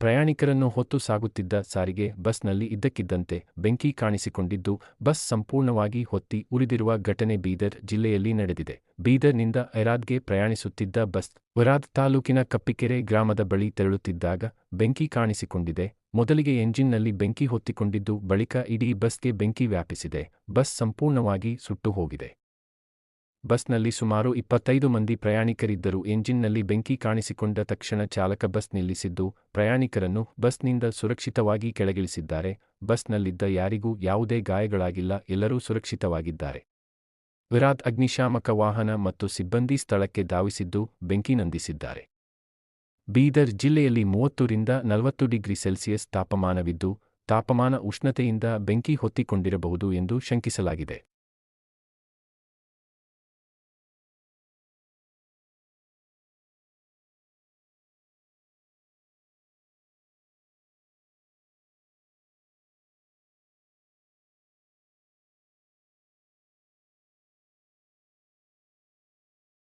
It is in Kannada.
ಪ್ರಯಾಣಿಕರನ್ನು ಹೊತ್ತು ಸಾಗುತ್ತಿದ್ದ ಸಾರಿಗೆ ಬಸ್ನಲ್ಲಿ ಇದ್ದಕ್ಕಿದ್ದಂತೆ ಬೆಂಕಿ ಕಾಣಿಸಿಕೊಂಡಿದ್ದು, ಬಸ್ ಸಂಪೂರ್ಣವಾಗಿ ಹೊತ್ತಿ ಉರಿದಿರುವ ಘಟನೆ ಬೀದರ್ ಜಿಲ್ಲೆಯಲ್ಲಿ ನಡೆದಿದೆ. ಬೀದರ್ನಿಂದ ಐರಾದ್ಗೆ ಪ್ರಯಾಣಿಸುತ್ತಿದ್ದ ಬಸ್ ವರಾದ್ ತಾಲೂಕಿನ ಕಪ್ಪಿಕೆರೆ ಗ್ರಾಮದ ಬಳಿ ತೆರಳುತ್ತಿದ್ದಾಗ ಬೆಂಕಿ ಕಾಣಿಸಿಕೊಂಡಿದೆ. ಮೊದಲಿಗೆ ಎಂಜಿನ್ನಲ್ಲಿ ಬೆಂಕಿ ಹೊತ್ತಿಕೊಂಡಿದ್ದು, ಬಳಿಕ ಇಡೀ ಬಸ್ಗೆ ಬೆಂಕಿ ವ್ಯಾಪಿಸಿದೆ. ಬಸ್ ಸಂಪೂರ್ಣವಾಗಿ ಸುಟ್ಟು ಹೋಗಿದೆ. ಬಸ್ನಲ್ಲಿ ಸುಮಾರು ಇಪ್ಪತ್ತೈದು ಮಂದಿ ಪ್ರಯಾಣಿಕರಿದ್ದರು ಎಂಜಿನ್ನಲ್ಲಿ ಬೆಂಕಿ ಕಾಣಿಸಿಕೊಂಡ ತಕ್ಷಣ ಚಾಲಕ ಬಸ್ ನಿಲ್ಲಿಸಿದ್ದು, ಪ್ರಯಾಣಿಕರನ್ನು ಬಸ್ನಿಂದ ಸುರಕ್ಷಿತವಾಗಿ ಕೆಳಗಿಳಿಸಿದ್ದಾರೆ. ಬಸ್ನಲ್ಲಿದ್ದ ಯಾರಿಗೂ ಯಾವುದೇ ಗಾಯಗಳಾಗಿಲ್ಲ, ಎಲ್ಲರೂ ಸುರಕ್ಷಿತವಾಗಿದ್ದಾರೆ. ವಿರಾತ್ ಅಗ್ನಿಶಾಮಕ ವಾಹನ ಮತ್ತು ಸಿಬ್ಬಂದಿ ಸ್ಥಳಕ್ಕೆ ಧಾವಿಸಿದ್ದು, ಬೆಂಕಿ ನಂದಿಸಿದ್ದಾರೆ. ಬೀದರ್ ಜಿಲ್ಲೆಯಲ್ಲಿ ಮೂವತ್ತರಿಂದ ನಲವತ್ತು ಡಿಗ್ರಿ ಸೆಲ್ಸಿಯಸ್ ತಾಪಮಾನವಿದ್ದು, ತಾಪಮಾನ ಉಷ್ಣತೆಯಿಂದ ಬೆಂಕಿ ಹೊತ್ತಿಕೊಂಡಿರಬಹುದು ಎಂದು ಶಂಕಿಸಲಾಗಿದೆ.